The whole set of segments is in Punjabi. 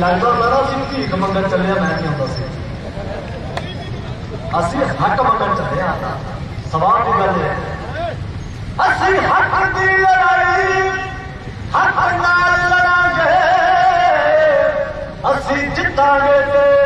ਲੱਗਦਾ ਹੁੰਦਾ ਨਾ ਅਸੀਂ ਭੀਖ ਮੰਗਣ ਚੱਲੇ ਮੈਂ ਨਹੀਂ ਹੁੰਦਾ ਸੀ। ਅਸੀਂ ਹੱਕ ਮੰਗਣ ਚੱਲੇ ਆ ਸਵਾਲ ਦੀ ਗੱਲ ਹੈ। ਅਸੀਂ ਹੱਕ ਦੀ ਲੜਾਈ, ਹੱਕ ਨਾਲ ਲੜਾਂਗੇ। ਅਸੀਂ ਜਿੱਤਾਂਗੇ ਤੇ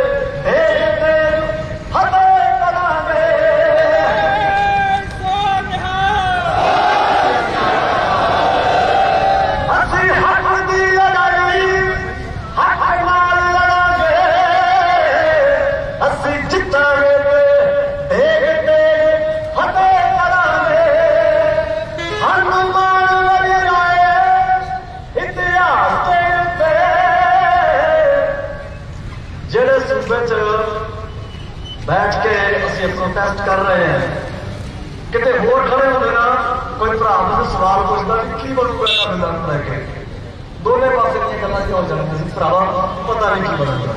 ਅਸੀਂ ਕਰ ਰਹੇ ਹਾਂ ਕਿਤੇ ਹੋਰ ਖੜੇ ਹੁੰਦੇ ਨਾ ਕੋਈ ਭਰਾ ਮੈਨੂੰ ਸਵਾਲ ਪੁੱਛਦਾ ਕਿ ਕੀ ਬਣੂਗਾ ਇਹਨਾਂ ਬਿਲਾਂ ਲੈ ਕੇ। ਦੋਨੇ ਪਾਸੇ ਦੀਆਂ ਗੱਲਾਂ ਕਿਉਂ ਚੱਲਦੀਆਂ ਸੀ? ਭਰਾਵਾ, ਪਤਾ ਨਹੀਂ ਕੀ ਬਣੂਗਾ।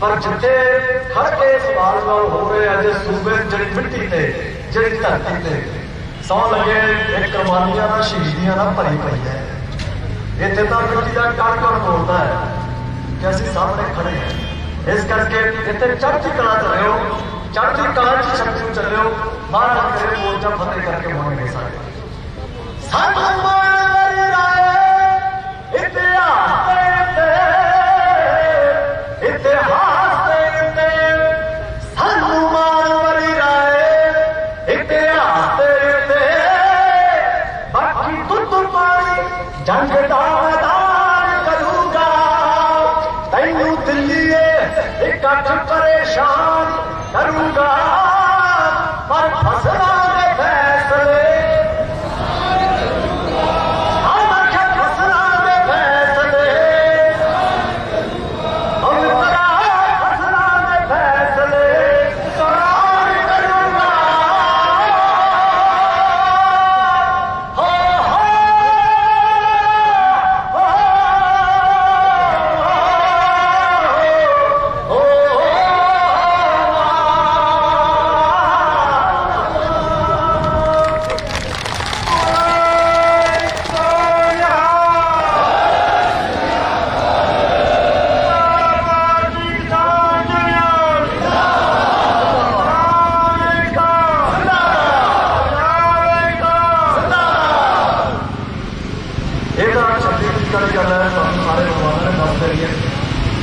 ਪਰ ਜਿੱਥੇ ਖੜ ਕੇ ਸਵਾਲ ਜਵਾਬ ਹੋ ਰਹੇ ਆ ਸੂਬੇ ਜਿਹੜੀ ਮਿੱਟੀ ਤੇ, ਜਿਹੜੀ ਧਰਤੀ ਤੇ, ਸੌ ਲੱਗੇ ਇੱਕ ਕੁਰਬਾਨੀਆਂ ਦਾ ਸ਼ਹੀਦੀਆਂ ਦਾ ਭਰੀ ਪਈ ਹੈ। ਇੱਥੇ ਤਾਂ ਮਿੱਟੀ ਦਾ ਕਣ ਕਣ ਬੋਲਦਾ ਹੈ ਕਿ ਅਸੀਂ ਸਾਹਮਣੇ ਖੜੇ ਹਾਂ। ਇਸ ਕਰਕੇ ਇੱਥੇ ਚੜ੍ਹਦੀ ਕਲਾ ਚ ਰਹੋ। ਚੜ੍ਹਦੀ ਕਲਾ ਚ ਸ਼ਕਤੀ ਨੂੰ ਚੱਲਿਓ ਮਹਾਰਾਜ ਕਰੇ ਮੋਰਚਾ ਫਤਿਹ ਕਰਕੇ ਹੋਣਗੇ ਸਾਰੇ ਸਾਨੂੰ ਮਾਣ ਵਾਲੀ ਰਾਏ ਇਤਿਹਾਸ ਦੇ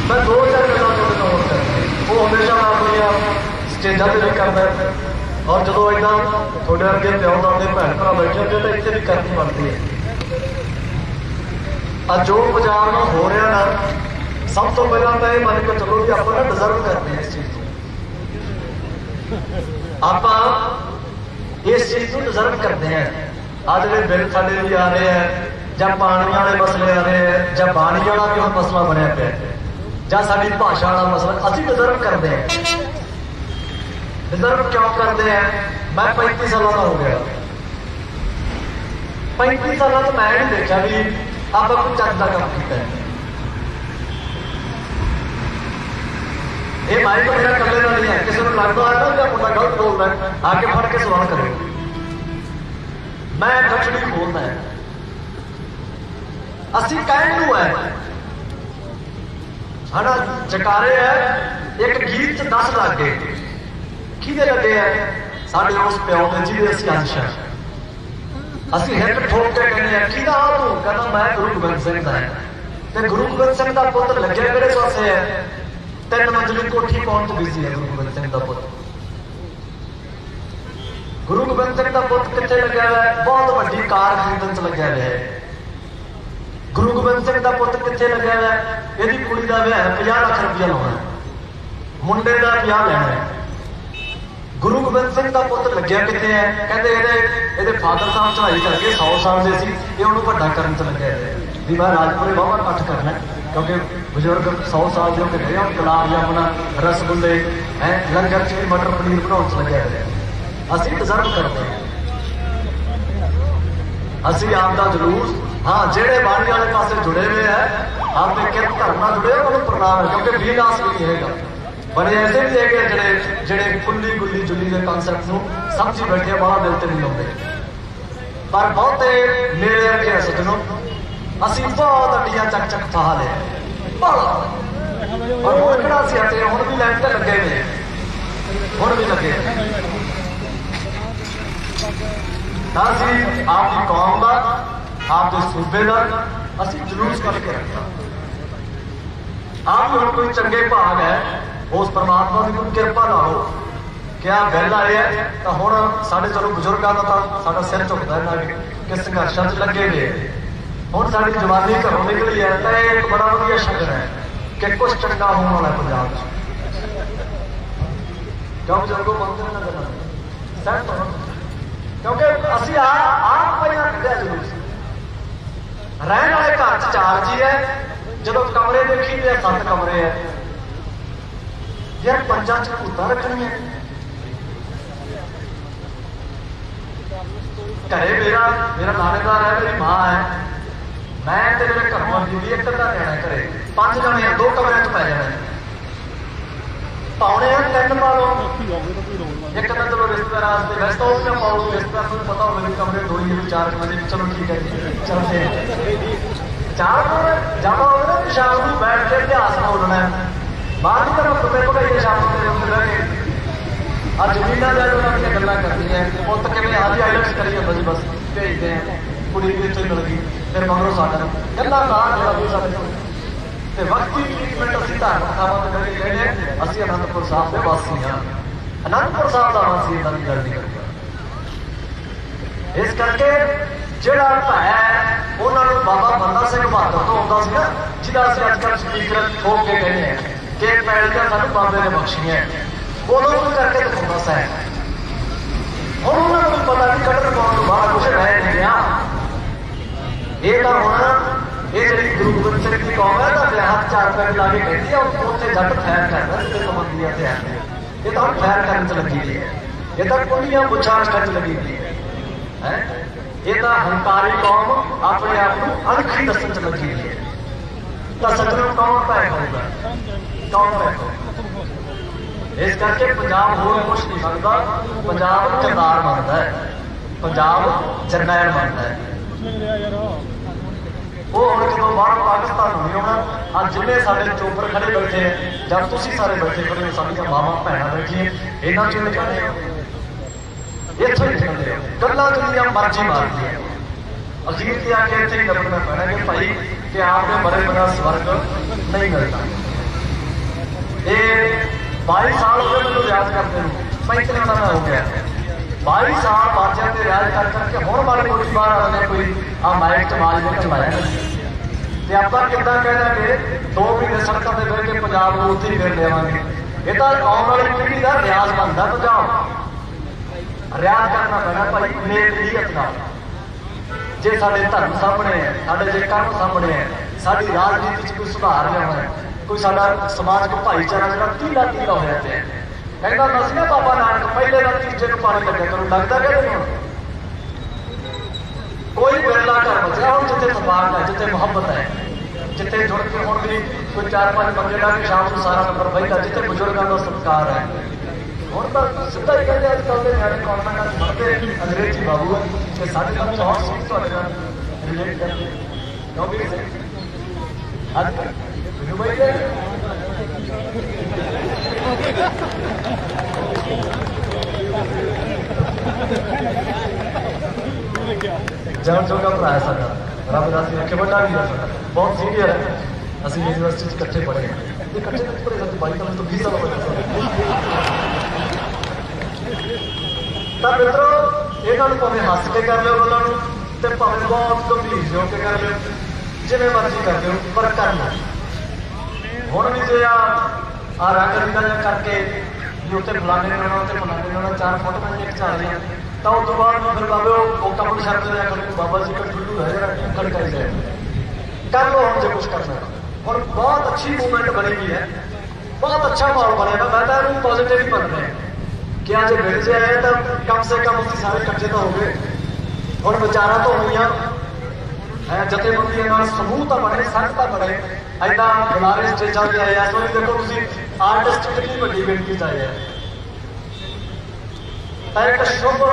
ਮੈਂ ਦੋ ਚਾਰ ਗੱਲਾਂ ਤੁਹਾਡੇ ਨਾਲ ਹੋਰ ਕਰਨੀਆਂ ਉਹ ਹਮੇਸ਼ਾ ਮੈਂ ਆਪਣੀਆਂ ਸਟੇਜਾਂ ਤੇ ਵੀ ਕਰਦਾ। ਔਰ ਜਦੋਂ ਇਦਾਂ ਤੁਹਾਡੇ ਅੱਗੇ ਪਿਓ ਦਾਦੇ ਭੈਣ ਭਰਾ ਬੈਠੇ ਹੁੰਦੇ ਤਾਂ ਇੱਥੇ ਵੀ ਕਰਨੀ ਬਣਦੀ ਹੈ। ਆ ਜੋ ਬਾਜ਼ਾਰ ਨਾਲ ਹੋ ਰਿਹਾ ਨਾ ਸਭ ਤੋਂ ਪਹਿਲਾਂ ਤਾਂ ਇਹ ਮੰਨ ਕੇ ਚੱਲੋ ਕਿ ਆਪਾਂ ਨਾ ਡਿਜ਼ਰਵ ਕਰਦੇ ਹਾਂ ਇਸ ਚੀਜ਼ ਨੂੰ। ਆਪਾਂ ਇਸ ਚੀਜ਼ ਨੂੰ ਡਿਜ਼ਰਵ ਕਰਦੇ ਹਾਂ। ਆ ਜਿਹੜੇ ਬਿੱਲ ਸਾਡੇ ਵੀ ਆ ਰਹੇ ਆ ਜਾਂ ਪਾਣੀ ਵਾਲੇ ਮਸਲੇ ਆ ਰਹੇ ਆ ਜਾਂ ਬਾਣੀ ਵਾਲਾ ਵੀ ਮਸਲਾ ਬਣਿਆ ਪਿਆ ਹੈ, ਜਾਂ ਸਾਡੀ ਭਾਸ਼ਾ ਵਾਲਾ ਮਸਲਾ, ਅਸੀਂ ਡਿਜ਼ਰਵ ਕਰਦੇ ਹਾਂ। ਡਿਜ਼ਰਵ ਕਿਉਂ ਕਰਦੇ ਆ? ਮੈਂ 35 ਸਾਲਾਂ ਦਾ ਹੋ ਗਿਆ। 35 ਸਾਲਾਂ ਤੋਂ ਮੈਂ ਨਹੀਂ ਦੇਖਿਆ ਵੀ ਆਪਾਂ ਕੋਈ ਚੱਜ ਦਾ ਕੰਮ ਕੀਤਾ ਹੈ। ਇਹ ਮਾਈਕ ਮੇਰਾ ਕੱਲੇ ਨਾਲ ਨਹੀਂ ਹੈ। ਕਿਸੇ ਨੂੰ ਲੱਗਦਾ ਹੈ ਨਾ ਕਿ ਮੁੰਡਾ ਗਲਤ ਬੋਲਦਾ ਆ ਕੇ ਫੜ ਕੇ ਸਵਾਲ ਕਰੇ। ਮੈਂ ਗੱਠੜੀ ਬੋਲਦਾ ਅਸੀਂ ਕਹਿਣ ਨੂੰ ਹੈ ਹਨਾ ਜਕਾਰੇ ਹੈ, ਇੱਕ ਗੀਤ ਚ 10 ਲੱਗ। ਗਏ ਕਿਹਦੇ ਲੱਗੇ ਹੈ? ਸਾਡੇ ਉਸ ਪਿਓ ਦੇ ਜਿਹਦੇ ਅਸੀਂ ਅੰਸ਼ ਹੈ ਅਸੀਂ ਹਿੱਟ ਠੋਕ ਕੇ ਕਹਿੰਦੇ ਆ ਕਿਹਦਾ ਆ ਤੂੰ ਕਹਿੰਦਾ, ਮੈਂ ਗੁਰੂ ਗੋਬਿੰਦ ਸਿੰਘ ਦਾ ਹੈ। ਤੇ ਗੁਰੂ ਗੋਬਿੰਦ ਸਿੰਘ ਦਾ ਪੁੱਤ ਲੱਗਿਆ ਕਿਹੜੇ ਪਾਸੇ ਹੈ? ਤਿੰਨ ਮੰਜ਼ਲੀ ਕੋਠੀ ਪਾਉਣ ਤੋਂ ਬਿਜ਼ੀ ਹੈ ਗੁਰੂ ਗੋਬਿੰਦ ਸਿੰਘ ਦਾ ਪੁੱਤ। ਗੁਰੂ ਗੋਬਿੰਦ ਸਿੰਘ ਦਾ ਪੁੱਤ ਕਿੱਥੇ ਲੱਗਿਆ ਹੋਇਆ? ਬਹੁਤ ਵੱਡੀ ਕਾਰ ਖਰੀਦਣ ਚ ਲੱਗਿਆ ਹੋਇਆ ਹੈ। ਗੁਰੂ ਗੋਬਿੰਦ ਸਿੰਘ ਦਾ ਪੁੱਤ ਕਿੱਥੇ ਲੱਗਿਆ ਹੋਇਆ ਇਹਦੀ ਕੁੜੀ ਦਾ ਵਿਆਹ ਹੈ 50 ਲੱਖ ਰੁਪਇਆ ਲਾਉਣਾ। ਮੁੰਡੇ ਦਾ ਵਿਆਹ ਲੈਣਾ ਗੁਰੂ ਗੋਬਿੰਦ ਸਿੰਘ ਦਾ ਪੁੱਤ ਲੱਗਿਆ ਕਿੱਥੇ ਹੈ? ਕਹਿੰਦੇ ਇਹਦੇ ਇਹਦੇ ਫਾਦਰ ਸਾਹਿਬ ਚੜਾਈ ਕਰਕੇ 100 ਸਾਲ ਦੇ ਸੀ, ਇਹ ਉਹਨੂੰ ਵੱਡਾ ਕਰਨ ਚ ਲੱਗਿਆ ਵੀ ਮੈਂ ਰਾਜਪੁਰੇ ਵਾਵਾ ਇਕੱਠ ਕਰਨਾ ਕਿਉਂਕਿ ਬਜ਼ੁਰਗ 100 ਸਾਲ ਦੇ ਹੋ ਕੇ ਗਏ ਆ, ਗੁਲਾਬ ਜਾਮਣਾ ਰਸਗੁੱਲੇ, ਹੈ, ਲੰਗਰ ਚ ਵੀ ਮਟਰ ਪਨੀਰ ਬਣਾਉਣ ਚ ਲੱਗਿਆ ਅਸੀਂ ਡਿਜ਼ਰਵ ਕਰਦੇ ਹਾਂ। ਅਸੀਂ ਆਪ ਦਾ ਜਲੂਸ ਹਾਂ ਜਿਹੜੇ ਬਾਣੀ ਵਾਲੇ ਪਾਸੇ ਜੁੜੇ ਹੋਏ ਹੈ ਆਪੇ ਕਿਰਤ ਧਰਮ ਨਾਲ ਜੁੜੇ ਹੋਏ ਉਹਨਾਂ ਨੂੰ ਪ੍ਰਣਾਮ ਹੈ ਕਿਉਂਕਿ ਵੀਲਾਸ ਨਹੀਂ ਹੈਗਾ। ਪਰ ਐਸੇ ਵੀ ਹੈਗੇ ਜਿਹੜੇ ਜਿਹੜੇ ਕੁੱਲੀ ਗੁੱਲੀ ਜੁੱਲੀ ਦੇ ਕਨਸੈਪਟ ਨੂੰ ਸਮਝੀ ਬੈਠੇ ਆ, ਦਿਲ ਤੇ ਨਹੀਂ ਲਾਉਂਦੇ। ਪਰ ਬਹੁਤੇ ਮੇਰੇ ਵਰਗੇ ਆ ਸੱਜਣੋ ਅਸੀਂ ਬਹੁਤ ਅੱਡੀਆਂ ਚੱਕ ਚੱਕ ਫਾਹ ਲਿਆ। ਬਾਲਾ ਔਰ ਹੁਣ ਕਿਹੜਾ ਸੀ ਅਤੇ ਹੁਣ ਵੀ ਲਾਈਨ ਤੇ ਲੱਗੇ ਨੇ ਹੁਣ ਵੀ ਲੱਗੇ ਤਾਂ ਅਸੀਂ ਆਪ ਦੀ ਕੌਮ ਦਾ ਆਪ ਦੇ ਸੂਬੇ ਦਾ ਅਸੀਂ ਜਲੂਸ ਕੱਢ ਕੇ ਆਪ ਨੂੰ ਕੋਈ ਚੰਗੇ ਭਾਗ ਹੈ, ਉਸ ਪਰਮਾਤਮਾ ਦੀ ਕੋਈ ਕਿਰਪਾ ਨਾਲੋਂ ਕਿ ਗੱਲ ਆਏ ਤਾਂ ਹੁਣ ਸਾਡੇ ਚਲੋ ਬਜ਼ੁਰਗਾਂ ਦਾ ਤਾਂ ਸਾਡਾ ਸਿਰ ਝੁਕਦਾ ਨਾ ਕਿ ਸੰਘਰਸ਼ਾਂ 'ਚ ਲੱਗੇ ਨੇ ਹੁਣ ਸਾਡੀ ਜਵਾਨੀ ਘਰੋਂ ਨਿਕਲੀ ਹੈ, ਤਾਂ ਇਹ ਇੱਕ ਬੜਾ ਵਧੀਆ ਸ਼ਗਨ ਹੈ ਕਿ ਕੁਝ ਚੰਗਾ ਹੋਣ ਵਾਲਾ ਪੰਜਾਬ 'ਚ। ਕਿਉਂ ਬਜ਼ੁਰਗੋ ਮੰਨਦੇ ਨਾ ਗੱਲਾਂ? ਸਹਿਮਤ ਕਿਉਂਕਿ ਅਸੀਂ ਆ ਆਪ ਪਹਿਲਾਂ ਕੱਢਿਆ ਜ਼ਰੂਰ ਸੀ ਰਹਿਣ ਵਾਲੇ ਘਰ 'ਚ ਚਾਰ ਜੀ ਹੈ, ਜਦੋਂ ਕਮਰੇ ਦੇਖੀ ਤੇ ਸੱਤ ਕਮਰੇ ਹੈ। ਯਾਰ ਪੰਜਾਂ 'ਚ ਭੂਤਾਂ ਰੱਖਣੀਆਂ। ਘਰੇ ਮੇਰਾ ਮੇਰਾ ਨਾਨੇਦਾਰ ਹੈ, ਮੇਰੀ ਮਾਂ ਹੈ। ਮੈਂ ਤੇ ਮੇਰੇ ਘਰੋਂ ਬੀਬੀ ਇੱਕ ਤਾਂ ਰਹਿਣਾ ਘਰੇ। ਪੰਜ ਜਣੇ ਆ ਦੋ ਕਮਰਿਆਂ 'ਚ ਪੈ ਜਾਣਾ। ਪਾਉਣੇ ਆ ਤਿੰਨ ਪਾ ਲਓ ਇੱਕ ਤਾਂ ਚਲੋ ਰਿਸ਼ਤੇਦਾਰ ਆਸਤੇ ਵੈਸੇ ਤਾਂ ਉਹ ਵੀ ਨਾ ਪਾਓ ਰਿਸ਼ਤੇਦਾਰ ਨੂੰ ਪਤਾ ਹੋਵੇ ਵੀ ਕਮਰੇ ਦੋ ਹੀ ਚਾਰ ਕਮਰੇ ਚਲੋ ਠੀਕ ਹੈ ਚਲੋ ਚਲਦੇ ਚਾਰ ਕਮਰੇ ਜਾਮਾ ਹੋਵੇ ਨਾ ਸ਼ਾਮ ਨੂੰ ਬੈਠ ਕੇ ਇਤਿਹਾਸ ਬੋਲਣਾ ਬਾਹਰ ਦੀ ਤਰਫ ਤੁਮੇ ਭਗਾਈਏ ਸ਼ਾਮ ਨੂੰ ਤੇਰੇ ਉੱਤੇ ਕੇ ਆ ਜ਼ਮੀਨਾਂ ਲੈ ਲੋ ਆਪਣੀਆਂ ਗੱਲਾਂ ਕਰਦੀਆਂ ਪੁੱਤ ਕਿਵੇਂ ਆਦੀ ਆਈਲੈਂਡਸ ਕਰੀ ਜਾਂਦਾ ਜੀ ਬਸ ਭੇਜਦੇ ਆ ਕੁੜੀ ਵੀ ਇੱਥੇ ਮਿਲ ਗਈ ਫਿਰ ਮਗਰੋਂ ਸਾਡਾ ਨੂੰ। ਗੱਲਾਂ ਨਾ ਜਿਹੜਾ ਵੀ ਸਾਡੇ ਕੋਲ। ਤੇ ਵਕਤੀ ਟ੍ਰੀਟਮੈਂਟ ਅਸੀਂ ਧਾਰਮਿਕ ਥਾਵਾਂ ਤੇ ਕਰਕੇ ਕਹਿੰਦੇ ਹਾਂ, ਅਸੀਂ ਅਨੰਦਪੁਰ ਸਾਹਿਬ ਦੇ ਵਾਸੀ ਹਾਂ। ਅਨੰਦਪੁਰ ਸਾਹਿਬ ਦਾ ਵਾਸੀ ਇਹਨਾਂ ਦੀ ਗੱਲ ਨਹੀਂ ਕਰਦੇ ਇਸ ਕਰਕੇ ਜਿਹੜਾ ਭੈ ਉਹਨਾਂ ਨੂੰ ਬਾਬਾ ਬੰਦਾ ਸਿੰਘ ਬਹਾਦਰ ਤੋਂ ਆਉਂਦਾ ਸੀ ਨਾ ਜਿਹਦਾ ਅਸੀਂ ਅੱਜ ਕੱਲ੍ਹ ਸਪੀਕਰ ਠੋਕ ਕੇ ਕਹਿੰਦੇ ਆ ਕਿ ਇਹ ਪੈਲੀਆਂ ਸਾਨੂੰ ਬਾਬੇ ਨੇ ਬਖਸ਼ੀਆਂ ਉਦੋਂ ਤੋਂ ਕਰਕੇ ਦਿਖਾਉਂਦਾ ਸੀ ਹੁਣ ਉਹਨਾਂ ਨੂੰ ਵੀ ਪਤਾ ਨਹੀਂ ਕੱਢਣ ਪਾਉਣ ਤੋਂ ਬਾਅਦ ਕੁਝ ਰਹਿ ਨਹੀਂ ਗਿਆ ਇਹ ਤਾਂ ਹੁਣ ਇਹ ਜਿਹੜੀ ਗੁਰੂ ਗੋਬਿੰਦ ਸਿੰਘ ਦੀ ਕੌਮ ਹੈ ਤਾਂ ਹੱਥ ਚਾਰ ਪੈਰ ਲਾ ਕੇ ਕਹਿੰਦੀ ਆ ਉਹ ਉੱਥੇ ਜੱਟ ਫੈਰ ਕਰਦਾ ਤੇ ਕਮੰਦੀਆਂ ਤੇ ਆ ਇਹ ਤਾਂ ਫੈਰ ਕਰਨ ਚ ਲੱਗੀ ਹੋਈ ਹੈ। ਇਹ ਤਾਂ ਕੁੰਡੀਆਂ ਪੁੱਛਾਂ ਕਰਨ ਚ ਲੱਗੀ ਹੋਈ ਹੈ। ਹੈ? ਇਹ ਤਾਂ ਹੰਕਾਰੀ ਕੌਮ ਆਪਣੇ ਆਪ ਨੂੰ ਅਣਖੀ ਦੱਸਣ ਚ ਲੱਗੀ ਹੋਈ ਹੈ। ਤਾਂ ਸੱਜਣੋਂ ਕੌਣ ਪੈ ਹੋਊਗਾ ਕੌਣ ਪੈ ਇਸ ਕਰਕੇ ਪੰਜਾਬ ਹੋਰ ਕੁਝ ਨਹੀਂ ਮੰਗਦਾ ਪੰਜਾਬ ਕਿਰਦਾਰ ਮੰਗਦਾ ਹੈ। ਪੰਜਾਬ ਜਰਨੈਲ ਮੰਗਦਾ ਹੈ। ਉਹ ਹੁਣ ਜਦੋਂ ਬਾਹਰ ਪਾਕਿਸਤਾਨ ਨਹੀਂ ਆਉਣਾ ਅੱਜ ਜਿੰਨੇ ਸਾਡੇ ਚੋਪਰ ਖੜੇ ਬੈਠੇ ਆ ਜਦ ਤੁਸੀਂ ਸਾਰੇ ਬੈਠੇ ਖੜੇ ਹੋ, ਸਾਡੀਆਂ ਮਾਵਾਂ, ਭੈਣਾਂ ਬੈਠੀਆਂ, ਇਹਨਾਂ ਚੋਂ ਨਿਕਲਦੇ ਹੋ ਇੱਥੋਂ ਨਿਕਲਦੇ ਹੋ ਗੱਲਾਂ ਦੁਨੀਆ ਮਰਜ਼ੀ ਮਾਰਦੀ ਹੈ ਅਖੀਰ ਤੇ ਆ ਕੇ ਇੱਥੇ ਹੀ ਲੱਭਣਾ ਪੈਣਾ ਕਿ ਭਾਈ ਕਿ ਆਪ ਦੇ ਮਰੇ ਬਿਨਾਂ ਸਵਰਗ ਨਹੀਂ ਮਿਲਦਾ। ਇਹ 22 ਸਾਲ ਹੋ ਗਏ ਮੈਨੂੰ ਰਿਆਜ਼ ਕਰਦੇ ਨੂੰ। 35 ਸਾਲ ਹੋ ਗਿਆ? 22 ਸਾਲ ਬਾਜਿਆਂ ਤੇ ਰਿਆਜ਼ ਕਰ ਕਰਕੇ ਹੁਣ ਵਾਲੇ ਕੋਈ ਬਾਹਰ ਆਉਂਦੇ ਕੋਈ। ਆ ਮਾਈਕ ਚ ਮਾਜ ਨੇ ਤੇ ਆਪਾਂ ਕਿੱਦਾਂ ਕਹਿ ਦਾਂਗੇ ਦੋ ਮਹੀਨੇ ਸੜਕਾਂ ਤੇ ਬਹਿ ਕੇ ਪੰਜਾਬ ਨੂੰ ਉੱਥੇ ਹੀ ਫਿਰ ਲਿਆਵਾਂਗੇ। ਇਹ ਤਾਂ ਆਉਣ ਵਾਲੀ ਪੀੜ੍ਹੀ ਦਾ ਰਿਆਜ਼ ਬਣਦਾ ਪੰਜਾਬ। ਰਿਆਜ਼ ਕਰਨਾ ਪੈਣਾ ਭਾਈ ਨੇਕ ਨੀਅਤ ਨਾਲ। ਜੇ ਸਾਡੇ ਧਰਮ ਸਾਹਮਣੇ ਹੈ, ਸਾਡੇ ਜੇ ਕਰਮ ਸਾਹਮਣੇ ਹੈ, ਸਾਡੀ ਰਾਜਨੀਤੀ 'ਚ ਕੋਈ ਸੁਧਾਰ ਲਿਆਉਣਾ ਹੈ, ਕੋਈ ਸਾਡਾ ਸਮਾਜਿਕ ਭਾਈਚਾਰਾ ਜਿਹੜਾ ਤੀਲਾ ਤੀਲਾ ਹੋਇਆ ਪਿਆ ਹੈ। ਕਹਿੰਦਾ ਹੁੰਦਾ ਸੀ ਨਾ ਬਾਬਾ ਨਾਨਕ, ਪਹਿਲੇ ਦਾ ਤੀਜੇ ਨੂੰ ਪਾਣੀ ਲੱਗਿਆ ਤੁਹਾਨੂੰ ਲੱਗਦਾ ਕਿ ਨਹੀਂ? ਹੁਣ? ਕੋਈ ਵਿਰਲਾ ਘਰ ਬਚਿਆ ਹੁਣ ਜਿੱਥੇ ਸਮਾਜ ਹੈ, ਜਿੱਥੇ ਮੁਹੱਬਤ ਹੈ, ਜਿੱਥੇ ਜੁੜ ਕੇ ਹੁਣ ਵੀ ਕੋਈ ਚਾਰ ਪੰਜ ਬੰਦੇ ਲਾ ਕੇ ਸ਼ਾਮ ਨੂੰ ਸਾਰਾ ਨੰਬਰ ਬੈਠਾ ਜਿੱਥੇ ਬਜ਼ੁਰਗਾਂ ਦਾ ਸਤਿਕਾਰ ਹੈ। ਹੁਣ ਤਾਂ ਸਿੱਧਾ ਹੀ ਕਹਿੰਦੇ ਅੱਜ ਕੱਲ੍ਹ ਦੇ ਨਿਆਣੇ ਕੌਨਵੈਂਟਾਂ 'ਚ ਪੜ੍ਹਦੇ ਅੰਗਰੇਜ਼ੀ ਬਾਬੂ ਹੈ ਕਿ ਸਾਡੇ ਤਾਂ ਚੌਂਕ ਸੀ ਤੁਹਾਡੇ ਨਾਲ ਰਿਲੇਟ ਕਰਦੇ। ਕਿਉਂ ਵੀ ਅੱਜ ਮੈਨੂੰ ਬਈ ਜਨਮ ਜੋਗਾ ਭਰਾ ਸਾਡਾ। ਰੱਬ ਦਾ ਸੀ ਕਿ ਵੱਡਾ ਵੀ ਹੈ ਸਾਡਾ। ਬਹੁਤ ਸੀਨੀਅਰ ਹੈ। ਅਸੀਂ ਯੂਨੀਵਰਸਿਟੀ 'ਚ ਇਕੱਠੇ ਪੜ੍ਹੇ ਹਾਂ। ਇਹ ਇਕੱਠੇ ਨਹੀਂ ਪੜ੍ਹੇ ਸਾਡੇ ਬਾਈ ਤਾਂ ਤੋਂ 20 ਸਾਲ ਹੋ ਗਏ ਤਾਂ ਮਿੱਤਰੋ ਇਹਨਾਂ ਨੂੰ ਭਾਵੇਂ ਹੱਸ ਕੇ ਕਰ ਲਿਓ ਉਹਨਾਂ ਨੂੰ ਤੇ ਭਾਵੇਂ ਬਹੁਤ ਗੰਭੀਰ ਹੋ ਕੇ ਕਰ ਲਿਓ। ਜਿਵੇਂ ਮਰਜ਼ੀ ਕਰ ਲਿਓ, ਪਰ ਕਰਨਾ। ਹੁਣ ਵੀ ਜੇ ਆ ਆ ਰੰਗ ਰੀਲਾ ਜਿਹਾ ਕਰਕੇ ਵੀ ਉੱਤੇ ਫਲਾਣੇ ਨੇ ਆਉਣਾ ਉੱਤੇ ਫਲਾਣੇ ਨੇ ਆਉਣਾ ਚਾਰ ਫੋਟੋ ਮੈਂ ਇੱਕ ਚਾਰ ਲਿਆ ਤਾਂ ਉਸ ਤੋਂ ਬਾਅਦ ਫਿਰ ਬਾਬੇ ਉਹ ਉਹ ਕੰਮ ਸ਼ਰਤ ਲਿਆ ਕਰ ਬਾਬਾ ਜੀ ਦਾ ਟੁੱਟੂ ਹੈ ਜਿਹੜਾ ਖੜਕਾਈ ਜਾਏ ਕਰ ਲੋ ਹੁਣ ਜੇ ਕੁਝ ਕਰਨਾ ਔਰ ਬਹੁਤ ਅੱਛੀ ਮੂਵਮੈਂਟ ਬਣੀ ਹੋਈ ਹੈ ਬਹੁਤ ਅੱਛਾ ਮਾਹੌਲ ਬਣਿਆ ਹੋਇਆ। ਮੈਂ ਤਾਂ ਇਹਨੂੰ ਪੋਜ਼ਿਟਿਵ ਹੀ ਮੰਨ ਰਿਹਾ ਕਿ ਅੱਜ ਮਿਲ ਜੇ ਆਏ ਤਾਂ ਕਮ ਸੇ ਕਮ ਅਸੀਂ ਸਾਰੇ ਇਕੱਠੇ ਤਾਂ ਹੋ ਗਏ ਹੁਣ ਵਿਚਾਰਾਂ ਤਾਂ ਹੋਈਆਂ ਹੈ ਜਥੇਬੰਦੀਆਂ ਐਦਾਂ ਬੁਲਾਰੇ ਸਟੇਜਾਂ ਤੇ ਆਏ ਸੋ ਦੇਖੋ ਤੁਸੀਂ ਆਰਟਿਸਟ ਕਿੰਨੀ ਵੱਡੀ ਗਿਣਤੀ ਚ ਤਾਂ ਇੱਕ ਸ਼ੁਭ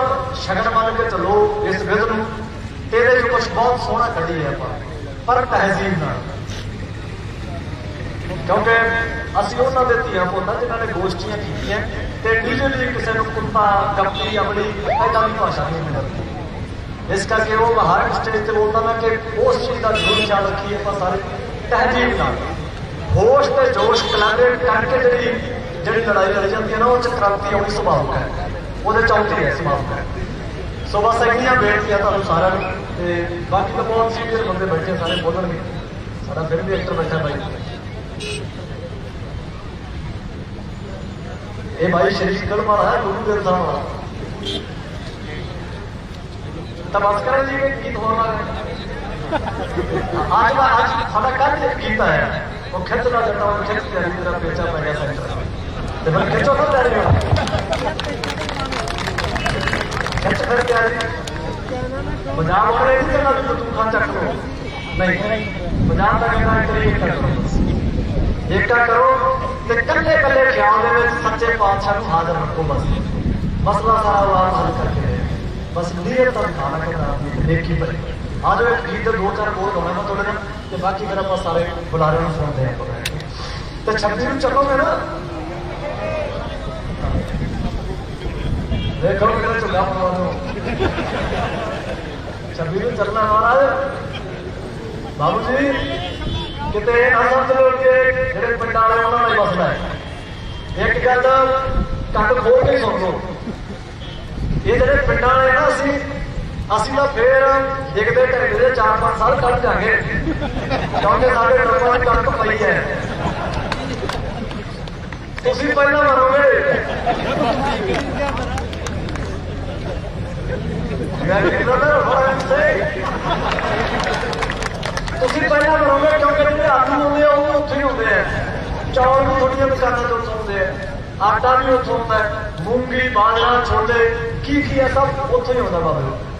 ਸ਼ਗਨ ਮੰਨ ਕੇ ਚੱਲੋ ਇਸ ਵਿਧ ਨੂੰ ਤੇਰੇ ਚ ਕੁਝ ਬਹੁਤ ਸੋਹਣਾ ਕੱਢੀ ਹੈ ਆਪਾਂ, ਪਰ ਤਹਿਜ਼ੀਬ ਨਾਲ। ਕਿਉਂਕਿ ਅਸੀਂ ਉਹਨਾਂ ਦੇ ਧੀਆਂ ਪੁੱਤਾਂ ਜਿਨ੍ਹਾਂ ਨੇ ਗੋਸ਼ਟੀਆਂ ਕੀਤੀਆਂ, ਤੇ ਡੀਜਲੀ ਕਿਸੇ ਨੂੰ ਕੁੱਤਾ, ਗੱਪੀ ਅਮਲੀ ਐਦਾਂ ਦੀ ਭਾਸ਼ਾ ਨਹੀਂ ਮਿਲਦੀ। ਇਸ ਕਰਕੇ ਉਹ ਹਰ ਇੱਕ ਸਟੇਜ ਤੇ ਬੋਲਦਾ ਮੈਂ ਕਿ ਉਸ ਚੀਜ਼ ਦਾ ਜ਼ਰੂਰ ਖਿਆਲ ਰੱਖੀਏ ਆਪਾਂ ਸਾਰੇ। ਤਹਿਜੀਬ ਨਾਲ। ਹੋਸ਼ ਤੇ ਜੋਸ਼ ਕਲਾਂਦੇ ਕਰਕੇ ਜਿਹੜੀ ਜਿਹੜੀ ਲੜਾਈ ਲੜੀ ਜਾਂਦੀ ਹੈ ਨਾ, ਉਹ ਚ ਕ੍ਰਾਂਤੀ ਆਉਣੀ ਸੁਭਾਵਿਕ ਹੈ। ਉਹਦੇ ਚਾਹੁੰਦੀ ਹੈ ਸੁਭਾਵਿਕ ਹੈ। ਸੋ ਬਸ ਇੰਨੀਆਂ ਬੇਨਤੀਆਂ ਤੁਹਾਨੂੰ ਸਾਰਿਆਂ ਨੂੰ। ਤੇ ਬਾਕੀ ਤਾਂ ਬਹੁਤ ਸੀਨੀਅਰ ਬੰਦੇ ਬੈਠੇ ਸਾਰੇ ਬੋਲਣਗੇ। ਸਾਡਾ ਫਿਰ ਵੀ ਐਕਟਰ ਬੈਠਾ ਬਾਈ ਇਹ ਭਾਈ ਸ਼੍ਰੀ ਗੜ ਵਾਲਾ ਹੈ, ਗੁਰੂ ਗ੍ਰੰਥ ਸਾਹਿਬ ਵਾਲਾ। ਤਾਂ ਬਸ ਕਰਨ ਜੀ ਇਹ ਗੀਤ ਹੋਣਾ ਹੈ ਅੱਜ ਦਾ ਅੱਜ ਸਾਡਾ ਕੱਲ ਇੱਕ ਗੀਤ ਆਇਆ, ਉਹ ਖਿੱਚ ਨਾ ਜੱਟਾ ਉਹ ਖਿੱਚ ਕੇ ਅਲੀ ਤੇਰਾ ਪੇਚਾ ਪੈ ਗਿਆ ਸੈਂਟਰ ਤੇ। ਫਿਰ ਖਿੱਚੋ ਨਾ ਲੈ ਰਿਹਾ ਖਿੱਚ ਫਿਰ ਕੇ ਆਲੀ ਪੰਜਾਬ ਵਾਲੇ ਨਹੀਂ ਕਹਿੰਦਾ ਵੀ ਤੂੰ ਖਾਂ ਚੱਕ ਲੋ ਨਹੀਂ ਪੰਜਾਬ ਦਾ ਕਹਿੰਦਾ ਤੇਰੀ ਇੱਕ ਕਰੋ। ਏਕਾ ਤੇ ਕੱਲੇ ਕੱਲੇ ਖਿਆਲ ਦੇ ਵਿੱਚ ਸੱਚੇ ਪਾਤਸ਼ਾਹ ਨੂੰ ਹਾਜ਼ਰ ਰੱਖੋ ਬਸ। ਮਸਲਾ ਸਾਰਾ ਆਵਾਜ਼ ਹੱਲ ਕਰਕੇ ਬਸ ਨੀਅਤ ਤਾਂ ਖਾਣਾ ਕਰਨਾ ਦੇਖੀ ਪਰ ਆ ਜਾਓ ਇੱਕ ਗੀਤ ਦੋ ਚਾਰ ਬੋਲ ਗਾਉਣਾ ਮੈਂ ਤੁਹਾਡੇ ਨਾਲ ਤੇ ਬਾਕੀ ਫਿਰ ਆਪਾਂ ਸਾਰੇ ਬੁਲਾਰੇ ਨੂੰ ਸੁਣਦੇ ਆਪਾਂ ਤੇ 26 ਨੂੰ ਚੱਲੋਗੇ ਨਾ ਦੇਖੋ ਕਿਹੜਾ ਚੁੱਲਾ ਪਵਾ ਦੋ 26 ਨੂੰ ਚੱਲਣਾ ਮਹਾਰਾਜ। ਬਾਬੂ ਜੀ, ਕਿਤੇ ਇਹ ਨਾ ਸਮਝ ਲਓ ਕਿ ਜਿਹੜੇ ਪਿੰਡਾਂ ਵਾਲੇ ਉਹਨਾਂ ਦਾ ਹੀ ਮਸਲਾ ਹੈ। ਇੱਕ ਗੱਲ ਕੰਨ ਖੋਲ ਕੇ ਸੁਣ ਲਓ। ਇਹ ਜਿਹੜੇ ਪਿੰਡਾਂ ਵਾਲੇ ਨਾ, ਅਸੀਂ ਅਸੀਂ ਤਾਂ ਫੇਰ ਦੇਖਦੇ ਢੰਗੇ ਦੇ 4-5 ਸਾਲ ਕੱਢ ਜਾਗੇ ਕਿਉਂਕਿ ਸਾਡੇ ਲੋਕਾਂ ਦੀ ਕਣਕ ਪਈ ਹੈ। ਤੁਸੀਂ ਪਹਿਲਾਂ ਮਰੋਗੇ। ਮੈਂ ਕਹਿੰਦਾ ਨਾ ਹੋਰਾਂ ਸੇ ਤੁਸੀਂ ਪਹਿਲਾਂ ਮਰੋਗੇ ਕਿਉਂਕਿ ਜਿਹੜੇ ਆਲੂ ਹੁੰਦੇ ਆ, ਉਹ ਵੀ ਉੱਥੇ ਹੀ ਹੁੰਦੇ ਆ। ਚੌਲ ਵੀ ਥੋੜੀਆਂ ਦੁਕਾਨਾਂ ਤੋਂ ਉੱਥੋਂ ਹੁੰਦੇ ਆ। ਆਟਾ ਵੀ ਉੱਥੋਂ ਹੁੰਦਾ। ਮੂੰਗੀ, ਬਾਜਰਾ, ਛੋਲੇ ਕੀ ਕੀ ਹੈ ਸਭ ਉੱਥੋਂ ਹੀ ਹੁੰਦਾ ਬਾਬੇ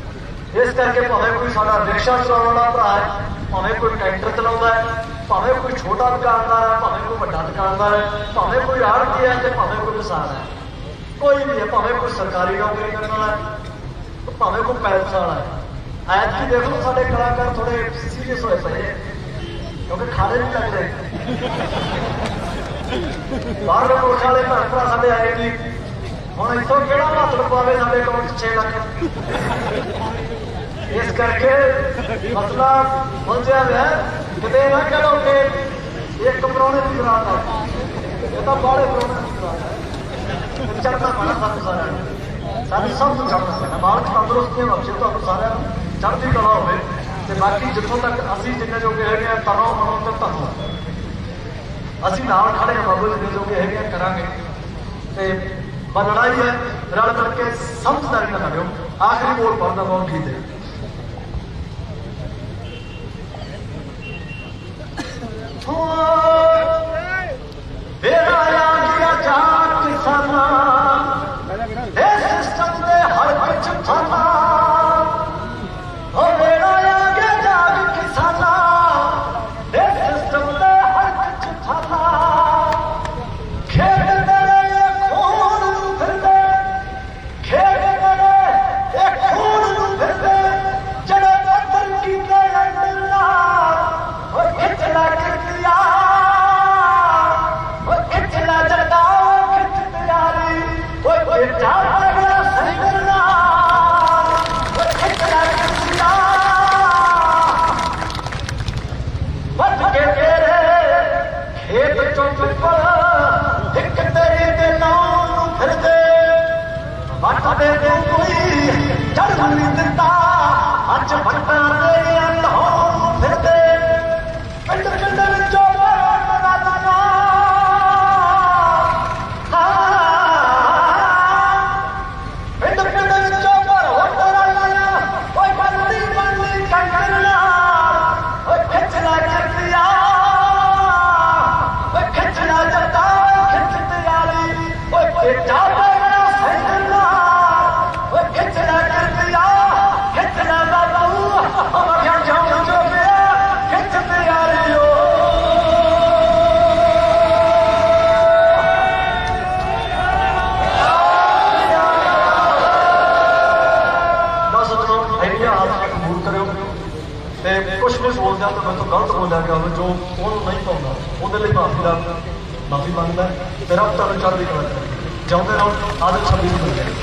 ਇਸ ਕਰਕੇ ਭਾਵੇਂ ਕੋਈ ਸਾਡਾ ਰਿਕਸ਼ਾ ਚਲਾਉਣ ਵਾਲਾ ਭਰਾ ਹੈ, ਭਾਵੇਂ ਕੋਈ ਟਰੈਕਟਰ ਚਲਾਉਂਦਾ ਹੈ, ਭਾਵੇਂ ਕੋਈ ਛੋਟਾ ਦੁਕਾਨਦਾਰ ਹੈ, ਭਾਵੇਂ ਕੋਈ ਵੱਡਾ ਦੁਕਾਨਦਾਰ ਹੈ, ਭਾਵੇਂ ਕੋਈ ਆੜ੍ਹਤੀ ਹੈ ਤੇ ਭਾਵੇਂ ਕੋਈ ਕਿਸਾਨ ਹੈ। ਕੋਈ ਵੀ ਹੈ, ਭਾਵੇਂ ਕੋਈ ਸਰਕਾਰੀ ਨੌਕਰੀ ਕਰਨ ਵਾਲਾ ਹੈ, ਭਾਵੇਂ ਕੋਈ ਪੈਲਸ ਵਾਲਾ ਹੈ। ਐਤ ਕੀ ਦੇਖੋ ਸਾਡੇ ਕਲਾਕਾਰ ਥੋੜੇ ਸੀਰੀਅਸ ਹੋਏ ਪਏ ਕਿਉਂਕਿ ਖਾਲੇ ਨਹੀਂ ਲੱਗ ਰਹੇ ਬਾਹਰਲੇ ਮੁਲਕਾਂ ਵਾਲੇ ਭੈਣ ਭਰਾ ਸਾਡੇ ਆਏ ਨਹੀਂ ਹੁਣ ਇੱਥੋਂ ਕਿਹੜਾ ਹੱਥ ਪਾਵੇ ਸਾਡੇ ਅਕਾਊਂਟ 'ਚ 6 ਲੱਖ? ਇਸ ਕਰਕੇ ਮਸਲਾ ਮੁਲਝਿਆ ਹੋਇਆ ਕਿਤੇ ਨਾ ਕਹੋ ਕਿ ਇੱਕ ਪਰੌਣੇ ਦੀ ਬਰਾਤ ਆ। ਇਹ ਤਾਂ ਬਾਹਲੇ ਪਰੌਣੇ ਦੀ ਬਰਾਤ ਹੈ ਤੇ ਚੜ੍ਹਨਾ ਸਾਨੂੰ ਸਾਰਿਆਂ ਨੂੰ। ਸਾਨੂੰ ਸਭ ਨੂੰ ਚੜ੍ਹਨਾ ਪੈਣਾ ਮਾਲਕ ਤੰਦਰੁਸਤੀਆਂ ਬਖਸ਼ੇ ਤੁਹਾਨੂੰ ਸਾਰਿਆਂ ਨੂੰ। ਚੜ੍ਹਦੀ ਕਲਾ ਹੋਵੇ ਤੇ ਬਾਕੀ ਜਿੱਥੋਂ ਤੱਕ ਅਸੀਂ ਜਿੰਨੇ ਜੋਗੇ ਹੈਗੇ ਆ ਤਰੋ ਮਨੋ ਤੇ ਧੰਨਵਾਦ ਅਸੀਂ ਨਾਲ ਖੜੇ ਹਾਂ ਬਾਬੂ ਜੀ ਜੋ ਹੈਗੇ ਆ, ਕਰਾਂਗੇ। ਤੇ ਪਰ ਲੜਾਈ ਹੈ। ਰਲ ਮਿਲ ਕੇ ਸਮਝਦਾਰੀ ਨਾਲ ਲੜਿਓ। ਆਖਰੀ ਬੋਲ ਪੜਦਾ ਬਹੁਤ ਗੀਤ ਹੈ। ਵੇਰਾ ਆ ਕੁਝ ਕੁਝ ਤਾਂ ਮੈਂ ਤੋਂ ਗਲਤ ਬੋਲਿਆ ਗਿਆ ਹੋਵੇ, ਜੋ ਉਹਨੂੰ ਨਹੀਂ ਪਾਉਂਦਾ, ਉਹਦੇ ਲਈ ਮਾਫੀ ਦਾ ਮਾਫੀ ਮੰਗਦਾ ਤੇ ਰੱਬ ਤੁਹਾਨੂੰ ਚੜ੍ਹਦੀ ਕਲਾ ਕਰੇ ਜਿਉਂਦੇ ਰਹੋ, ਆਦਤ 26 ਨੂੰ